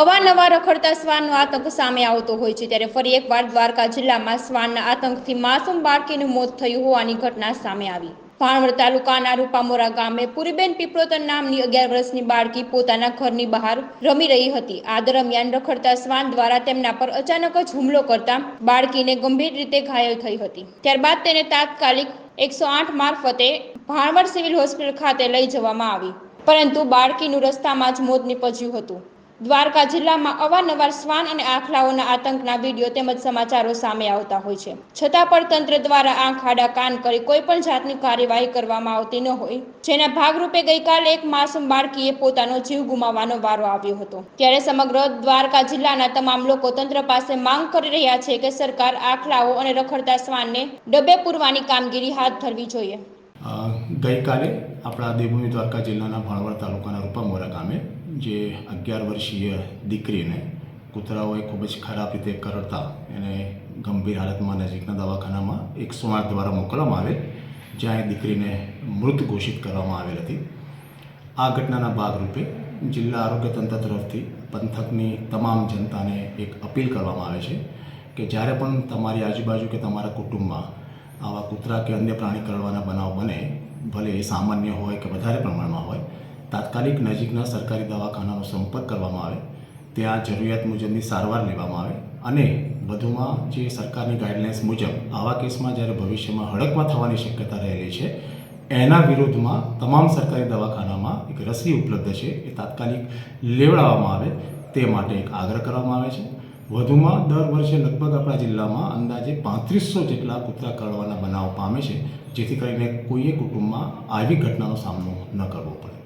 અવારનવાર રખડતા શ્વાનનો આતંક સામે આવતો હોય છે. ત્યારે ફરી એકવાર દ્વારકા જિલ્લામાં શ્વાનના આતંકથી માસૂમ બાળકીનું મોત થયું હોવાની ઘટના સામે આવી. ભાણવડ તાલુકાના રૂપામોરા ગામે પુરીબેન પીપળોતર નામની અગિયાર વર્ષની બાળકી પોતાના ઘરની બહાર રમી રહી હતી. આ દરમિયાન રખડતા શ્વાન દ્વારા તેમના પર અચાનક જ હુમલો કરતા બાળકીને ગંભીર રીતે ઘાયલ થઈ હતી. ત્યારબાદ તેને તાત્કાલિક એકસો આઠ મારફતે ભાણવડ સિવિલ હોસ્પિટલ ખાતે લઈ જવામાં આવી. પરંતુ બાળકીનું રસ્તામાં જ મોત નીપજ્યું હતું. દ્વારકા જિલ્લામાં અવારનવાર શ્વાન અને આખલાઓના આતંકના વીડિયો તેમજ સમાચારો સામે આવતા હોય છે. છતાં પણ તંત્ર દ્વારા આંખ, આડા, કાન કરી કોઈ પણ જાતની કાર્યવાહી કરવામાં આવતી ન હોય. જેના ભાગરૂપે ગઈકાલે એક માસૂમ બાળકીએ પોતાનો જીવ ગુમાવવાનો વારો આવ્યો હતો. ત્યારે સમગ્ર દ્વારકા જિલ્લાના તમામ લોકો તંત્ર પાસે માંગ કરી રહ્યા છે કે સરકાર આખલાઓ અને રખડતા શ્વાનને ડબે પૂરવાની કામગીરી હાથ ધરવી જોઈએ. ગઈકાલે આપણા દેવભૂમિ દ્વારકા જિલ્લાના ભાણવડ તાલુકાના રૂપામોરા ગામે જે અગિયાર વર્ષીય દીકરીને કૂતરાઓએ ખૂબ જ ખરાબ રીતે કરડતા એને ગંભીર હાલતમાં નજીકના દવાખાનામાં એકસો આઠ દ્વારા મોકલવામાં આવેલ, જ્યાં એ દીકરીને મૃત ઘોષિત કરવામાં આવેલ હતી. આ ઘટનાના ભાગરૂપે જિલ્લા આરોગ્ય તંત્ર તરફથી પંથકની તમામ જનતાને એક અપીલ કરવામાં આવે છે કે જ્યારે પણ તમારી આજુબાજુ કે તમારા કુટુંબમાં આવા કૂતરા કે અન્ય પ્રાણી કરડવાના બનાવ બને, ભલે એ સામાન્ય હોય કે વધારે પ્રમાણમાં હોય તાત્કાલિક નજીકના સરકારી દવાખાનાનો સંપર્ક કરવામાં આવે, ત્યાં જરૂરિયાત મુજબની સારવાર લેવામાં આવે અને વધુમાં જે સરકારની ગાઈડલાઇન્સ મુજબ આવા કેસમાં જ્યારે ભવિષ્યમાં હડકવા થવાની શક્યતા રહેલી છે, એના વિરોધમાં તમામ સરકારી દવાખાનામાં એક રસી ઉપલબ્ધ છે, એ તાત્કાલિક લેવડાવવામાં આવે, તે માટે એક આગ્રહ કરવામાં આવે છે. વધુમાં દર વર્ષે લગભગ આપણા જિલ્લામાં અંદાજે પાંત્રીસો જેટલા કૂતરા કરડવાના બનાવ પામે છે, જેથી કરીને કોઈએ કુટુંબમાં આવી ઘટનાનો સામનો ન કરવો પડે.